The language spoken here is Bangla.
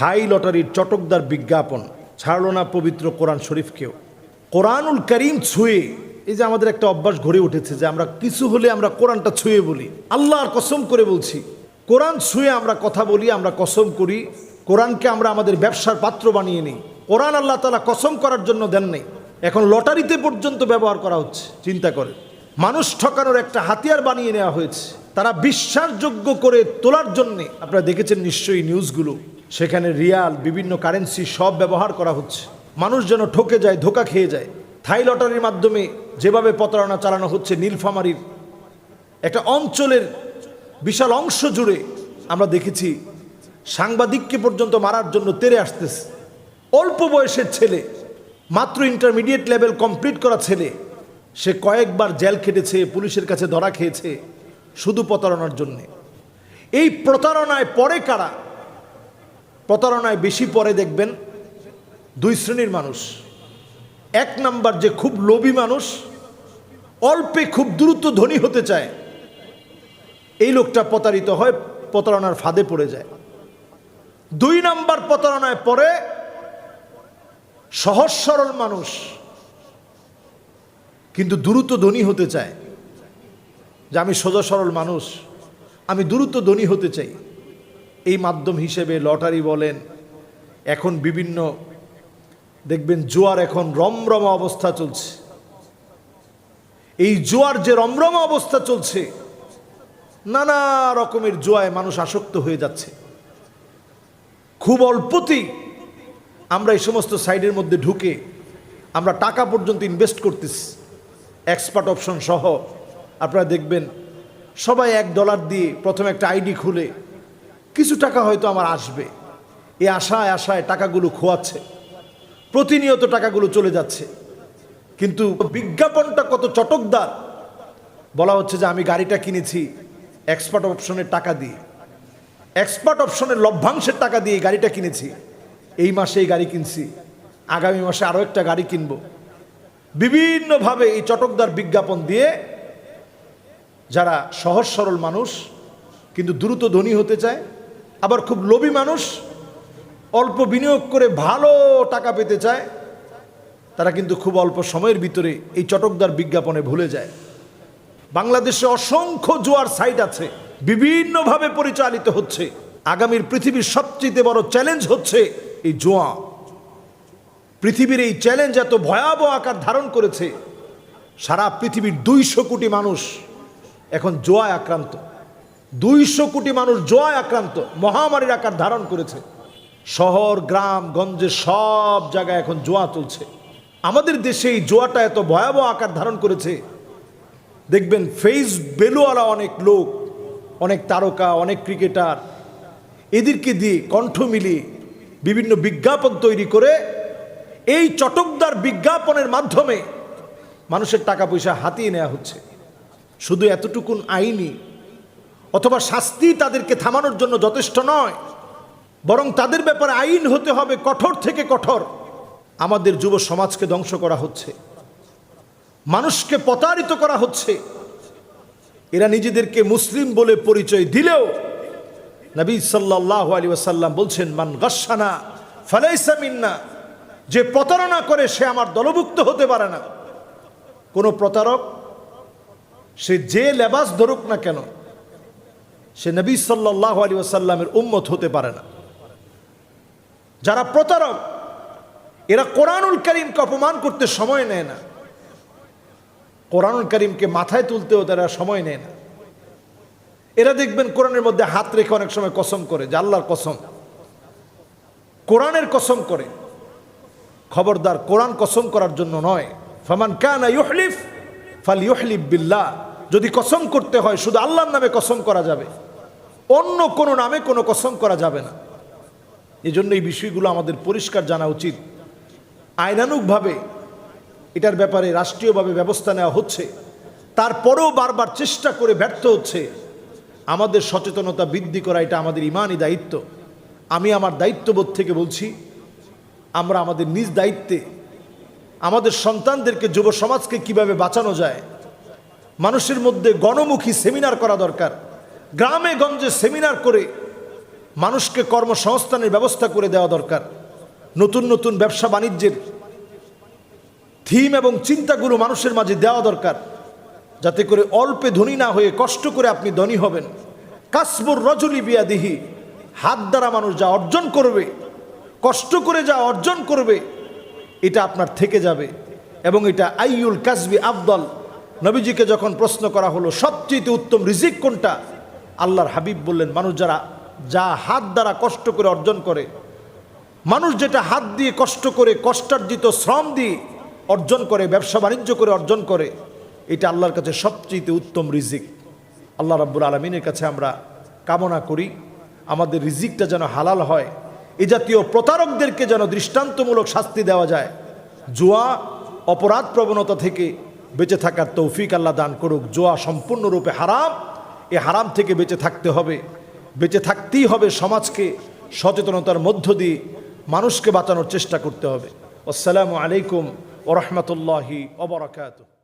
থাই লটারির চটকদার বিজ্ঞাপন। ছাড়ল না পবিত্র কোরআন শরীফকেও। কোরআনুল করিম ছুঁয়ে, এই যে আমাদের একটা অভ্যাস গড়ে উঠেছে যে আমরা কিছু হলে আমরা কোরআনটা ছুঁয়ে বলি। আল্লাহর কসম করে বলছি, কোরআন ছুঁয়ে আমরা কথা বলি, আমরা কসম করি, কোরআনকে আমরা আমাদের ব্যবসার পাত্র বানিয়ে নিই। কোরআন আল্লাহ তালা কসম করার জন্য দেন নেই। এখন লটারিতে পর্যন্ত ব্যবহার করা হচ্ছে, চিন্তা করে মানুষ ঠকানোর একটা হাতিয়ার বানিয়ে নেওয়া হয়েছে। তারা বিশ্বাসযোগ্য করে তোলার জন্যে। আপনারা দেখেছেন নিশ্চয়ই নিউজগুলো। সেখানে রিয়াল, বিভিন্ন কারেন্সি সব ব্যবহার করা হচ্ছে। মানুষ যেন ঠকে যায়, ধোকা খেয়ে যায়। থাই লটারির মাধ্যমে যেভাবে প্রতারণা চালানো হচ্ছে নীলফামারির একটা অঞ্চলের বিশাল অংশ জুড়ে আমরা দেখেছি, সাংবাদিককে পর্যন্ত মারার জন্য তেরে আসতেছে। অল্প বয়সের ছেলে, মাত্র ইন্টারমিডিয়েট লেভেল কমপ্লিট করা ছেলে, সে কয়েকবার জেল খেটেছে, পুলিশের কাছে ধরা খেয়েছে, শুধু প্রতারণার জন্যে। এই প্রতারণায় পরে কারা? প্রতারণায় বেশি পরে দেখবেন দুই শ্রেণির মানুষ। এক নাম্বার যে খুব লোভী মানুষ, অল্পে খুব দ্রুত ধনী হতে চায়। এই লোকটা প্রতারিত হয়, প্রতারণার ফাঁদে পড়ে যায়। দুই নাম্বার প্রতারণায় পরে সহজ সরল মানুষ, কিন্তু দ্রুত ধনী হতে চায়। যে আমি সোজা সরল মানুষ, আমি দ্রুত ধনী হতে চাই। এই মাধ্যম হিসেবে লটারি বলেন, এখন বিভিন্ন, দেখবেন জোয়ার এখন রমরমা অবস্থা চলছে। এই জোয়ার যে রমরমা অবস্থা চলছে, নানা রকমের জোয়ায় মানুষ আসক্ত হয়ে যাচ্ছে। খুব অল্পতেই আমরা এই সমস্ত সাইডের মধ্যে ঢুকে আমরা টাকা পর্যন্ত ইনভেস্ট করতেছি। এক্সপার্ট অপশন সহ, আপনারা দেখবেন সবাই এক ডলার দিয়ে প্রথমে একটা আইডি খুলে কিছু টাকা হয়তো আমার আসবে। এই আশায় আশায় টাকাগুলো খোয়াচ্ছে। প্রতিনিয়ত টাকাগুলো চলে যাচ্ছে। কিন্তু বিজ্ঞাপনটা কত চটকদার। বলা হচ্ছে যে আমি গাড়িটা কিনেছি এক্সপার্ট অপশনের টাকা দিয়ে। এক্সপার্ট অপশনের লভ্যাংশের টাকা দিয়ে গাড়িটা কিনেছি। এই মাসে এই গাড়ি কিনছি। আগামী মাসে আরও একটা গাড়ি কিনব। বিভিন্নভাবে এই চটকদার বিজ্ঞাপন দিয়ে যারা সহজ সরল মানুষ, কিন্তু দ্রুত ধনী হতে চায় আবার খুব লোভী মানুষ, অল্প বিনিয়োগ করে ভালো টাকা পেতে চায়, তারা কিন্তু খুব অল্প সময়ের ভিতরে এই চটকদার বিজ্ঞাপনে ভুলে যায়। বাংলাদেশে অসংখ্য জোয়ার সাইট আছে, বিভিন্নভাবে পরিচালিত হচ্ছে। আগামীর পৃথিবীর সবচেয়ে বড় চ্যালেঞ্জ হচ্ছে এই জোয়া। পৃথিবীর এই চ্যালেঞ্জ এত ভয়াবহ আকার ধারণ করেছে, সারা পৃথিবীর দুইশো কোটি মানুষ এখন জোয়ায় আক্রান্ত। দুইশো কোটি মানুষ জোয়ায় আক্রান্ত, মহামারীর আকার ধারণ করেছে। শহর, গ্রাম, গঞ্জে সব জায়গায় এখন জোয়া চলছে। আমাদের দেশে এই জোয়াটা এত ভয়াবহ আকার ধারণ করেছে। দেখবেন ফেস বেলুওয়ালা অনেক লোক, অনেক তারকা, অনেক ক্রিকেটার, এদেরকে দিয়ে কণ্ঠ মিলিয়ে বিভিন্ন বিজ্ঞাপন তৈরি করে এই চটকদার বিজ্ঞাপনের মাধ্যমে মানুষের টাকা পয়সা হাতিয়ে নেওয়া হচ্ছে। শুধু এতটুকুন আইনি অথবা শাস্তি তাদেরকে থামানোর জন্য যথেষ্ট নয়। বরং তাদের ব্যাপারে আইন হতে হবে কঠোর থেকে কঠোর। আমাদের যুব সমাজকে ধ্বংস করা হচ্ছে। মানুষকে প্রতারিত করা হচ্ছে। এরা নিজেদেরকে মুসলিম বলে পরিচয় দিলেও নবী সাল্লাহ আলী ওয়াসাল্লাম বলছেন, মান গাসানা ফালাইসা মিন্না। যে প্রতারণা করে সে আমার দলভুক্ত হতে পারে না। কোনো প্রতারক, সে যে লেবাস ধরুক না কেন সে নবী সাল্লাহ আলী ওয়াসাল্লামের উম্মত হতে পারে না। যারা প্রতারক, এরা কোরআনুল করিমকে অপমান করতে সময় নেয় না। কোরআনুল করিমকে মাথায় তুলতেও তারা সময় নেয় না। এরা দেখবেন কোরআনের মধ্যে হাত রেখে অনেক সময় কসম করে, যে আল্লাহর কসম। কোরআনের কসম করে। খবরদার কোরআন কসম করার জন্য নয়। ফমান কানা ইউহলিফ, ফাল ইউহলিফ বিল্লাহ। যদি কসম করতে হয়, শুধু আল্লাহর নামে কসম করা যাবে। অন্য কোনো নামে কোনো কসম করা যাবে না। এই জন্য এই বিষয়গুলো আমাদের পরিষ্কার জানা উচিত। আইনানুগভাবে এটার ব্যাপারে রাষ্ট্রীয়ভাবে ব্যবস্থা নেওয়া হচ্ছে। তারপরেও বারবার চেষ্টা করে ব্যর্থ হচ্ছে। আমাদের সচেতনতা বৃদ্ধি করা এটা আমাদের ইমানই দায়িত্ব। আমি আমার দায়িত্ববোধ থেকে বলছি, আমরা আমাদের নিজ দায়িত্বে আমাদের সন্তানদেরকে যুব সমাজকে কীভাবে বাঁচানো যায়, মানুষের মধ্যে গণমুখী সেমিনার করা দরকার। গ্রামে গঞ্জে সেমিনার করে মানুষকে কর্মসংস্থানের ব্যবস্থা করে দেওয়া দরকার। নতুন নতুন ব্যবসা বাণিজ্যের থিম এবং চিন্তাগুলো মানুষের মাঝে দেওয়া দরকার। যাতে করে অল্পে ধনী না হয়ে কষ্ট করে আপনি ধনী হবেন। কাসবুর রজলি বিয়াদিহি, হাত দ্বারা মানুষ যা অর্জন করবে, কষ্ট করে যা অর্জন করবে, এটা আপনার থেকে যাবে। এবং এটা আইউল কাসবি আফদল। নবীজিকে যখন প্রশ্ন করা হলো, সবচেয়ে উত্তম রিজিক কোনটা? আল্লাহর হাবিব বললেন, মানুষ যারা, যা হাত দ্বারা কষ্ট করে অর্জন করে, মানুষ যেটা হাত দিয়ে কষ্ট করে, কষ্টার্জিত শ্রম দিয়ে অর্জন করে, ব্যবসা বাণিজ্য করে অর্জন করে, এটা আল্লাহর কাছে সবচেয়ে উত্তম রিজিক। আল্লাহ রাব্বুল আলমিনের কাছে আমরা কামনা করি, আমাদের রিজিকটা যেন হালাল হয়। এ জাতীয় প্রতারকদেরকে যেন দৃষ্টান্তমূলক শাস্তি দেওয়া যায়। জুয়া, অপরাধ প্রবণতা থেকে বেঁচে থাকার তৌফিক আল্লাহ দান করুক। জোয়া সম্পূর্ণরূপে হারাম এ হারাম থেকে বেঁচে থাকতে হবে। বেঁচে থাকতেই হবে সমাজকে, সচেতনতার মধ্য দিয়ে মানুষকে বাঁচানোর চেষ্টা করতে হবে। আসসালামু আলাইকুম ওরহমতুল্লাহি ওবরাকাতুহ